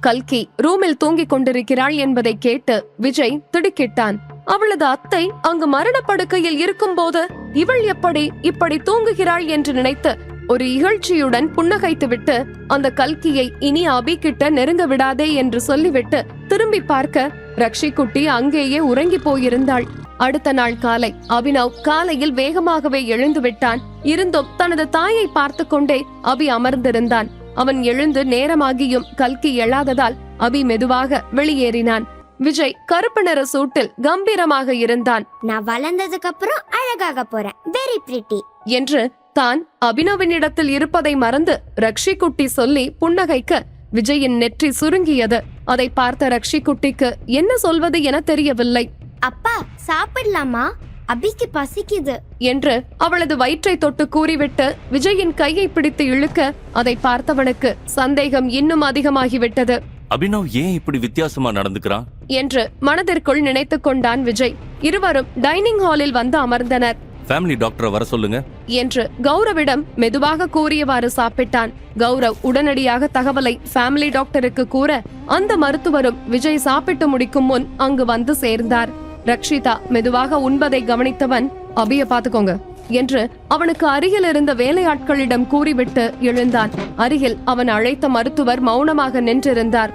கல்கி ரூமில் தூங்கிக் கொண்டிருக்கிறாள் என்பதை கேட்டு விஜய் திடுக்கிட்டான். அவளது அத்தை அங்கு மரணப்படுக்கையில் இருக்கும்போது இவள் எப்படி இப்படி தூங்குகிறாள் என்று நினைத்து ஒரு இகழ்ச்சியுடன் புன்னகைத்துவிட்டு அந்த கல்கியை இனி அபி கிட்ட நெருங்க விடாதே என்று சொல்லிவிட்டு திரும்பி பார்க்க ரக்ஷி குட்டி அங்கேயே உறங்கி போயிருந்தாள். அடுத்த நாள் காலை அபினவ் காலையில் வேகமாகவே எழுந்து விட்டான். இருந்தும் தனது தாயை பார்த்து கொண்டே அபி அமர்ந்திருந்தான். அவன் எழுந்து நேரமாகியும் கல்கி எழாததால் அபி மெதுவாக வெளியேறினான். விஜய் கருப்பு நிற சூட்டில் கம்பீரமாக இருந்தான். நான் வளர்ந்ததுக்கு அப்புறம் அழகாக போறேன். வெரி பிரிட்டி என்று தான் அபினவினிடத்தில் இருப்பதை மறந்து ரக்ஷி குட்டி சொல்லி புன்னகைக்க விஜயின் நெற்றி சுருங்கியது. அதை பார்த்த ரக்ஷி குட்டிக்கு என்ன சொல்வது என தெரியவில்லை. அப்பா சாப்பிடலாமா? அபிக்கு பசிக்குது. என்று அவளது வயிற்றை தொட்டு கூறிவிட்டு விஜயின் கையை பிடித்து இழுக்க அதை பார்த்தவனுக்கு சந்தேகம் இன்னும் அதிகமாகிவிட்டது. அபினவ் ஏன் இப்படி வித்தியாசமா நடந்துக்கிறான்? என்று மனதிற்குள் நினைத்துக் கொண்டான் விஜய். இருவரும் டைனிங் ஹாலில் வந்து அமர்ந்தனர். ஃபேமிலி டாக்டரை வர சொல்லுங்க. என்று கௌரவிடம் மெதுவாக கூறியவாறு சாப்பிட்டான். கௌரவ் உடனடியாக தகவலை ஃபேமிலி டாக்டருக்கு கூற அந்த மருத்துவரும் விஜய் சாப்பிட்டு முடிக்கும் முன் அங்கு வந்து சேர்ந்தார். ரக்ஷிதா மெதுவாக உண்பதை கவனித்தவன் அபிய பாத்துக்கோங்க என்று அவனுக்கு அருகில் இருந்த வேலையாட்களிடம் கூறிவிட்டு எழுந்தான். அருகில் அவன் அழைத்த மருத்துவர் மௌனமாக நின்றிருந்தார்.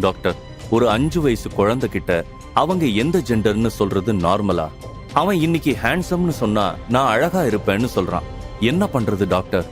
டாக்டர் ஒரு அஞ்சு வயசு குழந்தை கிட்ட அவங்க எந்த ஜெண்டர்னு சொல்றது நார்மலா? அவன் இன்னைக்கு ஹேண்ட்ஸம்னு சொன்னா நான் அழகா இருப்பேன்னு சொல்றான். என்ன பண்றது டாக்டர்?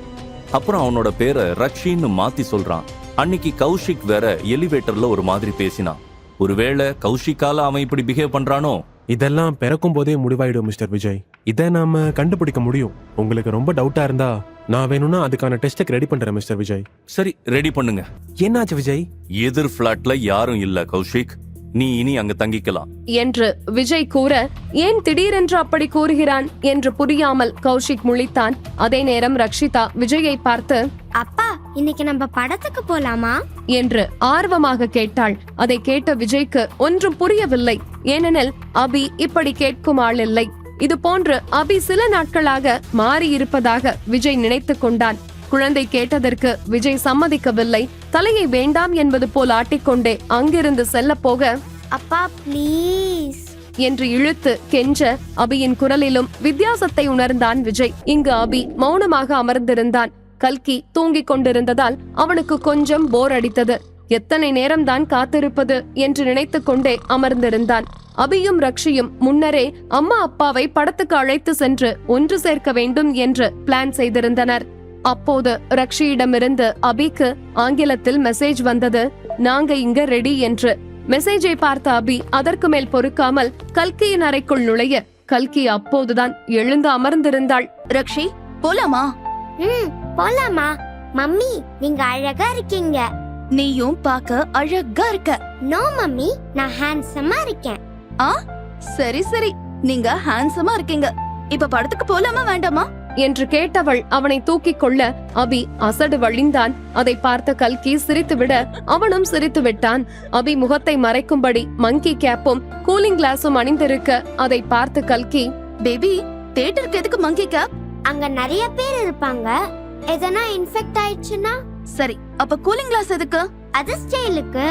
அப்புறம் அவனோட பேரை ரக்ஷின்னு மாத்தி சொல்றான். அன்னைக்கு கௌஷிக் வேற எலிவேட்டர்ல ஒரு மாதிரி பேசினான். ஒருவேளை கௌஷிக்கால அவன் இப்படி பிஹேவ் பண்றானோ? இதெல்லாம் பிறக்கும் போதே முடிவாயிடும் மிஸ்டர் விஜய். இதை நாம கண்டுபிடிக்க முடியும். உங்களுக்கு ரொம்ப டவுட்டா இருந்தா நான் வேணும்னா அதுக்கான டெஸ்ட்டுக்கு ரெடி பண்றேன் மிஸ்டர் விஜய். சரி ரெடி பண்ணுங்க. என்னாச்சு விஜய்? எதிர் பிளாட்ல யாரும் இல்ல கௌஷிக். நீ இனி அங்க தங்கிக்கலாம். என்று விஜய் கூற ஏன் திடீரென்று அப்படி கூறுகிறான்? என்று புரியாமல் கௌஷிக் முழித்தான். அதே நேரம் ரக்ஷிதா விஜயை பார்த்து அப்பா இன்னைக்கு நம்ம படத்துக்கு போலாமா? என்று ஆர்வமாக கேட்டாள். அதை கேட்ட விஜய்க்கு ஒன்றும் புரியவில்லை. ஏனெனில் அபி இப்படி கேட்கும் ஆள் இல்லை. இது போன்று அபி சில நாட்களாக மாறி இருப்பதாக விஜய் நினைத்துக் கொண்டான். குழந்தை கேட்டதற்கு விஜய் சம்மதிக்கவில்லை. தலையை வேண்டாம் என்பது போல் ஆட்டிக்கொண்டே அங்கிருந்து செல்ல போக அப்பா ப்ளீஸ். என்று இழுத்து கெஞ்ச அபியின் குரலிலும் வித்தியாசத்தை உணர்ந்தான் விஜய். இங்கு அபி மௌனமாக அமர்ந்திருந்தான். கல்கி தூங்கிக் கொண்டிருந்ததால் அவனுக்கு கொஞ்சம் போர் அடித்தது. எத்தனை நேரம்தான் காத்திருப்பது என்று நினைத்துக் கொண்டே அமர்ந்திருந்தான். அபியும் ரக்ஷியும் முன்னரே அம்மா அப்பாவை படத்துக்கு அழைத்து சென்று ஒன்று சேர்க்க வேண்டும் என்று பிளான் செய்திருந்தனர். அப்போது ரக்ஷியிடமிருந்து அபிக்கு ஆங்கிலத்தில் மெசேஜ் வந்தது நாங்க இங்க ரெடி என்று. மெசேஜை பார்த்த அபி அதற்கு மேல் பொறுக்காமல் கல்கியின் அறைக்குள் நுழைய கல்கி அப்போதுதான் எழுந்து அமர்ந்திருந்தாள். ரக்ஷி போலாமா? ம் போலாமா. மம்மி நீங்க அழகா இருக்கீங்க. நீயும் பார்க்க அழகா இருக்க. நோ மம்மி நான் ஹேண்ட்ஸமா இருக்கேன். ஆ? சரி சரி. நீங்க ஹேண்ட்ஸமா இருக்கீங்க. இப்ப படத்துக்கு போலாமா வேண்டாமா? என்று கேட்டவள் அவனை தூக்கிக் கொள்ள அபி அசடு வழிந்தான். அதை பார்த்த கல்கி சிரித்துவிட அவனும் சிரித்து விட்டான் அபி முகத்தை மறைக்கும்படி மங்கி கேப்பும் கூலிங் கிளாஸும் அணிந்திருக்க அதை பார்த்து கல்கி பேபி தியேட்டருக்கு எதுக்கு மங்கி கேப்? அங்க நிறைய பேர் இருப்பாங்க. எதனா இன்ஃபெக்ட் ஆயிடுச்சுன்னா? சரி அப்ப கூலிங் கிளாஸ் எதுக்கு? அது ஸ்டைலுக்கு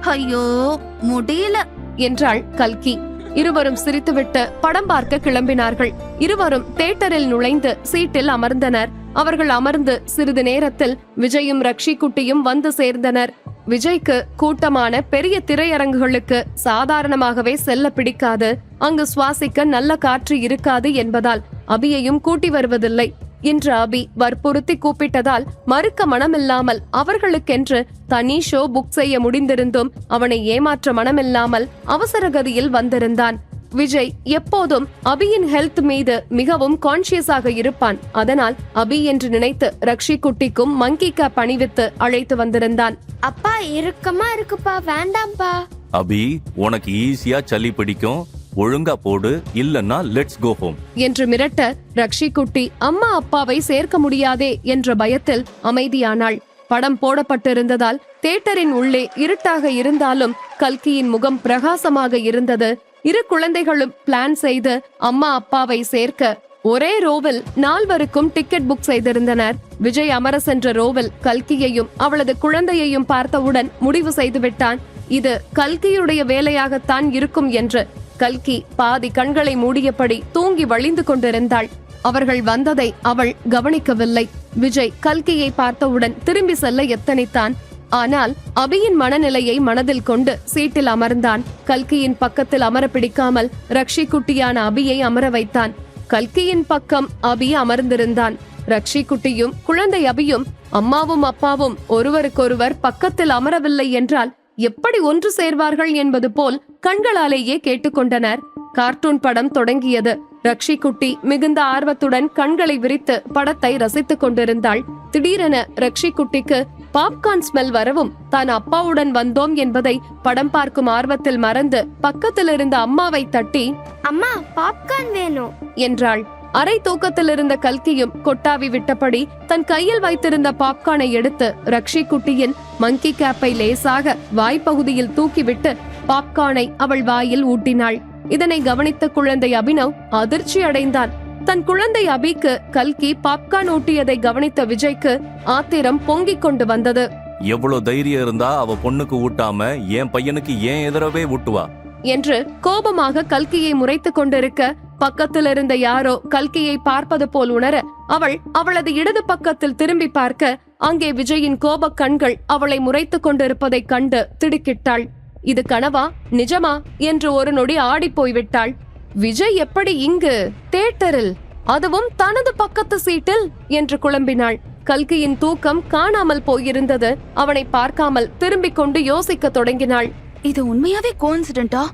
ஐயோ முடியல. என்றாள் கல்கி. இருவரும் சிரித்துவிட்டு படம் பார்க்க கிளம்பினார்கள். இருவரும் தேட்டரில் நுழைந்து சீட்டில் அமர்ந்தனர். அவர்கள் அமர்ந்து சிறிது நேரத்தில் விஜயும் ரக்ஷி குட்டியும் வந்து சேர்ந்தனர். விஜய்க்கு கூட்டமான பெரிய திரையரங்குகளுக்கு சாதாரணமாகவே செல்ல பிடிக்காது. அங்கு சுவாசிக்க நல்ல காற்று இருக்காது என்பதால் அபியையும் கூட்டி வருவதில்லை. இன்று அபி வற்புறுத்தி கூப்பிட்டதால் மறுக்க மனமில்லாமல் அவர்களுக்கென்று தனி ஷோ புக் செய்ய முடிந்திருந்தும் அவனை ஏமாற்ற மனமில்லாமல் அவசரகதியில் வந்திருந்தான். விஜய் எப்போதும் அபியின் ஹெல்த் மீது மிகவும் கான்சியஸாக இருப்பான். அதனால் அபி என்று நினைத்து ரக்ஷி குட்டிக்கும் மங்கி கேப் அணிவித்து அழைத்து வந்திருந்தான். அப்பா இறுக்கமா இருக்குப்பா வேண்டாம்ப்பா. அபி உனக்கு ஈஸியா சளி பிடிக்கும். ஒழுங்கா போடு இல்லன்னா லெட்ஸ் கோ ஹோம் என்று மிரட்ட ரக்ஷி குட்டி அம்மா அப்பாவை சேர்க்க முடியாதே என்ற பயத்தில் அமைதியானாள். படம் போடப்பட்டிருந்ததால் தேட்டரின் உள்ளே இருட்டாக இருந்தாலும் கல்கியின் முகம் பிரகாசமாக இருந்தது. இரு குழந்தைகளும் பிளான் செய்து அம்மா அப்பாவை சேர்க்க ஒரே ரோவில் நால்வருக்கும் டிக்கெட் புக் செய்திருந்தனர். விஜய் அமரசென்ற ரோவில் கல்கியையும் அவளது குழந்தையையும் பார்த்தவுடன் முடிவு செய்துவிட்டான். இது கல்கியுடைய வேலையாகத்தான் இருக்கும் என்று கல்கி பாதி கண்களை மூடியபடி தூங்கி வழிந்து கொண்டிருந்தாள். அவர்கள் வந்ததை அவள் கவனிக்கவில்லை. விஜய் கல்கியை பார்த்தவுடன் திரும்பி செல்ல எத்தனித்தான். ஆனால் அபியின் மனநிலையை மனதில் கொண்டு சீட்டில் அமர்ந்தான். கல்கியின் பக்கத்தில் அமர பிடிக்காமல் ரக்ஷி குட்டியான அபியை அமர வைத்தான். கல்கியின் பக்கம் அபி அமர்ந்திருந்தான். ரக்ஷி குட்டியும் குழந்தை அபியும் அம்மாவும் அப்பாவும் ஒருவருக்கொருவர் பக்கத்தில் அமரவில்லை என்றால் எப்படி ஒன்று சேர்வார்கள் என்பது போல் கண்களாலேயே கேட்டுக்கொண்டனர். கார்ட்டூன் படம் தொடங்கியது. ரக்ஷி குட்டி மிகுந்த ஆர்வத்துடன் கண்களை விரித்து படத்தை ரசித்துக் கொண்டிருந்தாள். திடீரென ரக்ஷி குட்டிக்கு பாப்கார்ன் ஸ்மெல் வரவும் தான் அப்பாவுடன் வந்தோம் என்பதை படம் பார்க்கும் ஆர்வத்தில் மறந்து பக்கத்தில் இருந்த அம்மாவை தட்டி அம்மா பாப்கார்ன் வேணும். என்றாள். அரை தூக்கத்தில் இருந்த கல்கியும் கொட்டாவி விட்டபடி தன் கையில் வைத்திருந்த பாப்கார்னை எடுத்து ரக்ஷி குட்டியின் மங்கி கேப்பை லேசாக வாய்ப்பகுதியில் தூக்கிவிட்டு பாப்கார்னை அவள் வாயில் ஊட்டினாள். இதனை கவனித்த குழந்தை அபினவ் அதிர்ச்சி அடைந்தான். தன் குழந்தை அபிக்கு கல்கி பாப்கார்ன் ஊட்டியதை கவனித்த விஜய்க்கு ஆத்திரம் பொங்கிக் கொண்டு வந்தது. எவ்வளவு தைரியம் இருந்தா அவ பொண்ணுக்கு ஊட்டாம என் பையனுக்கு ஏன் எதிரவே ஊட்டுவா? என்று கோபமாக கல்கியை முறைத்துக் கொண்டிருக்க பக்கத்தில் இருந்த யாரோ கல்கியை பார்ப்பது போல் உணர அவள் அவளது இடது பக்கத்தில் திரும்பி பார்க்க அங்கே விஜயின் கோபக் கண்கள் அவளை முறைத்துக் கொண்டிருப்பதைக் கண்டு திடுக்கிட்டாள். இது கனவா? நிஜமா? என்று ஒரு நொடி ஆடிப் போய்விட்டாள். விஜய் எப்படி இங்கு? தேட்டரில்? அதுவும் தனது பக்கத்து சீட்டில்? என்று குழம்பினாள். கல்கியின் தூக்கம் காணாமல் போயிருந்தது. அவனை பார்க்காமல் திரும்பிக் கொண்டு யோசிக்கத் தொடங்கினாள். இது உண்மையாவே கோன்சிடென்டா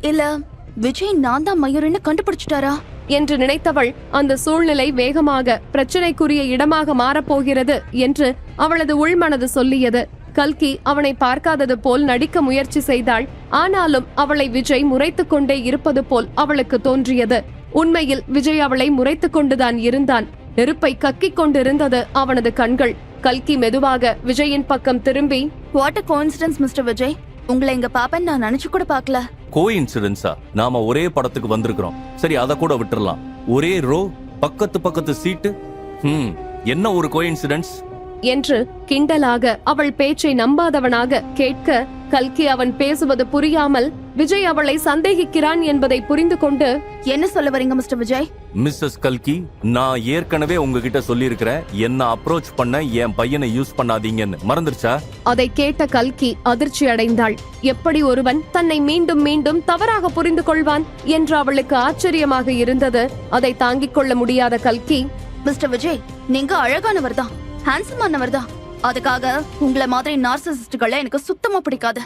இல்ல விஜய் நான் தான் மயூரின்னு கண்டுபிடிச்சிட்டாரா? என்று நினைத்தவள் அந்த சூழ்நிலை வேகமாக பிரச்சனைக்குரிய இடமாக மாறப்போகிறது என்று அவளது உள்மனது சொல்லியது. கல்கி அவனை பார்க்காதது போல் நடிக்க முயற்சி செய்தாள். ஆனாலும் அவளை விஜய் முறைத்துக் கொண்டே இருப்பது போல் அவளுக்கு தோன்றியது. உண்மையில் விஜய் அவளை முறைத்துக் கொண்டுதான் இருந்தான். நெருப்பை கக்கிக் கொண்டிருந்தது அவனது கண்கள். கல்கி மெதுவாக விஜயின் பக்கம் திரும்பி what a coincidence mister Vijay உங்களை இங்க பாப்பேன்னு நான் நினைச்சு கூட பார்க்கல. கோ இன்சிடென்ஸா நாம ஒரே படத்துக்கு வந்திருக்கிறோம். சரி அதை கூட விட்டுறலாம். ஒரே ரோ பக்கத்து பக்கத்து சீட்டு ஹம் என்ன ஒரு கோ என்று கிண்டலாக அவள் பேச்சை நம்பாதவனாக கேட்க கல்கி அவன் பேசுவது புரியாமல் விஜய் அவளை சந்தேகிக்கிறான் என்பதை புரிந்து கொண்டு என்ன சொல்ல வரீங்க மிஸ்டர் விஜய்? மிஸ்ஸஸ் கல்கி நான் ஏற்கனவே உங்ககிட்ட சொல்லியிருக்கிறேன். என்ன அப்ரோச் பண்ண என் பையனை யூஸ் பண்ணாதீங்கன்னு. மறந்துருச்சா? அதை கேட்ட கல்கி அதிர்ச்சி அடைந்தாள். எப்படி ஒருவன் தன்னை மீண்டும் மீண்டும் தவறாக புரிந்து கொள்வான் என்று அவளுக்கு ஆச்சரியமாக இருந்தது. அதை தாங்கிக் கொள்ள முடியாத கல்கி மிஸ்டர் விஜய் நீங்க அழகானவர் தான் ஹேண்ட்ஸமானவர் தான். அதுக்காக உங்களை மாதிரி நார்சிசிஸ்டுகளை எனக்கு சுத்தமா பிடிக்காது.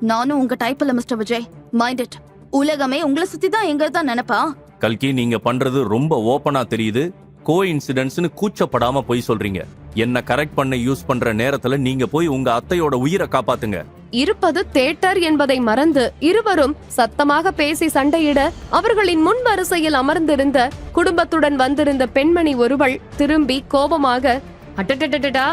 நானும் உங்க டைப் இல்ல மிஸ்டர் விஜய். மைண்ட் இட் உலகமே உங்களை சுத்தி தான் எங்க தான் நினைப்பா? கல்கி நீங்க பண்றது ரொம்ப ஓப்பனா தெரியுது. கோ இன்சிடென்ட்ஸ்னு கூச்சப்படாம போய் சொல்றீங்க. என்ன கரெக்ட் பண்ண யூஸ் பண்ற நேரத்துல நீங்க போய் உங்க அத்தையோட உயிரை காப்பாத்துங்க. இருப்பது தேட்டர் என்பதை மறந்து இருவரும் சத்தமாக பேசி சண்டையிட அவர்களின் முன் வரிசையில் அமர்ந்திருந்த குடும்பத்துடன் வந்திருந்த பெண்மணி ஒருவள் திரும்பி கோபமாக அட்டடடடடா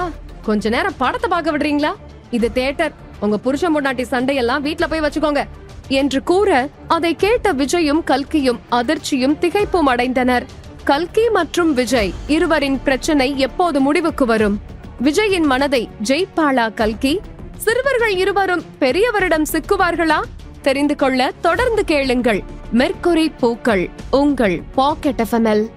கொஞ்ச நேரம் படத்தை பார்க்க விடுறீங்களா? இது தேட்டர். உங்க புருஷன் முன்னாட்டி சண்டையெல்லாம் வீட்டுல போய் வச்சுக்கோங்க. என்று கூற அதை கேட்ட விஜயும் கல்கியும் அதிர்ச்சியும் திகைப்பும் அடைந்தனர். கல்கி மற்றும் விஜய் இருவரின் பிரச்சனை எப்போது முடிவுக்கு வரும்? விஜயின் மனதை ஜெய்பாலா கல்கி? சிறுவர்கள் இருவரும் பெரியவரிடம் சிக்குவார்களா? தெரிந்து கொள்ள தொடர்ந்து கேளுங்கள். மெர்குரி பூக்கள் உங்கள் பாக்கெட் எஃப்எம்எல்